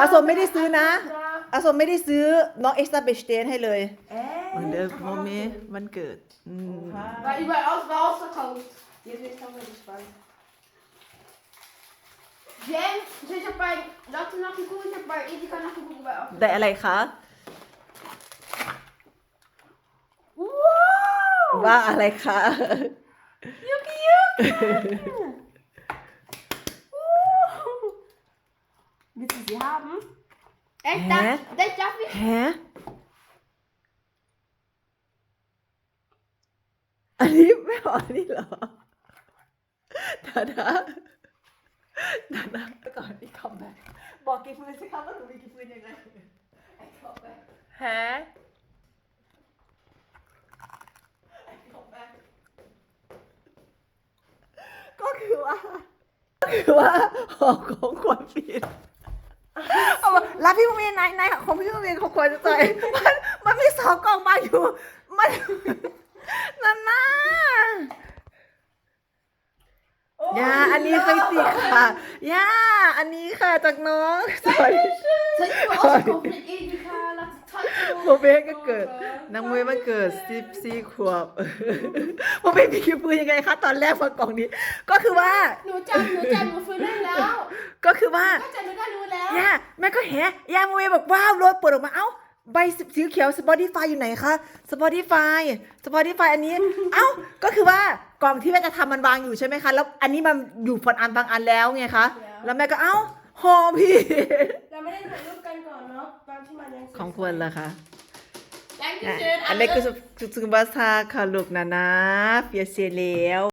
อาสมไม่ได้ซื้อนะ อาสมไม่ได้ซื้อน้องเอ็กซ์ตร้าเบสเตนให้เลยเอ๊ะเหมือนเดิมโมเมวันเกิดอืม Maar ik ben alles wel ausverkauft. Jetzt bin ich auch mal gespannt. James, zit je bij... Laten we nog een koeltje bij Edeka nog een koeltje bij af. ได้อะไรคะว้าวว่าอะไรคะยุกยุก willst du sie haben Echt, Hè? dat, dat darf ik. แฮะอันนี้ไม่ออกนี่เหรอดาดาดาดาไปก่อนนี่คอมแบ็บอกกี่ฟืนสิคะว่าหนูมีกี่ฟืนยังไงไอ้คอมแบ็ฮะไอ้คอมแบ็ก็คือว่าก็คือว่าหอของขวัญผิด เอามารับพี่มุมีนายนายของพี่มุมีนของขวัญใจมันมันมีสองกล่องมาอยู่ มันนั่นน่ะย่าอันนี้เคยติค่ะย่าอันนี้ค่ะจากน้องสวัสดี Zet je wel ausverkauft met Edeka. Laat het takken. โมเบก็เกิดนางมวยมันเกิดสิบสี่ขวบโมเบมีคิวปืนยังไงคะตอนแรกมากล่องนี้ ก็คือว่า หนูจำหนูจำหนูฟื้นได้แล้ว ก็คือว่าก็จำหนูได้รู้แล้วย่าแม่ก็แหย่าโมเบบอกว้าวรถเปิดออกมาเอ้าใบสีเขียว Spotify อยู่ไหนคะ Spotify Spotify อันนี้ เอ้า ก็คือว่ากล่องที่แม่จะทำมันวางอยู่ใช่ไหมคะ แล้วอันนี้มันอยู่ผลอันบางอันแล้วไงคะ แล้วแม่ก็เอ้าหอมพี่ เราไม่ได้ถ่ายรูปกันก่อนเนาะตอนที่มันยังสวยๆของควรเหรอคะ Dankeschön. อันนี้คือสุสุสุบัสทาค่ะลูกนะนะเฟียเซียแล้ว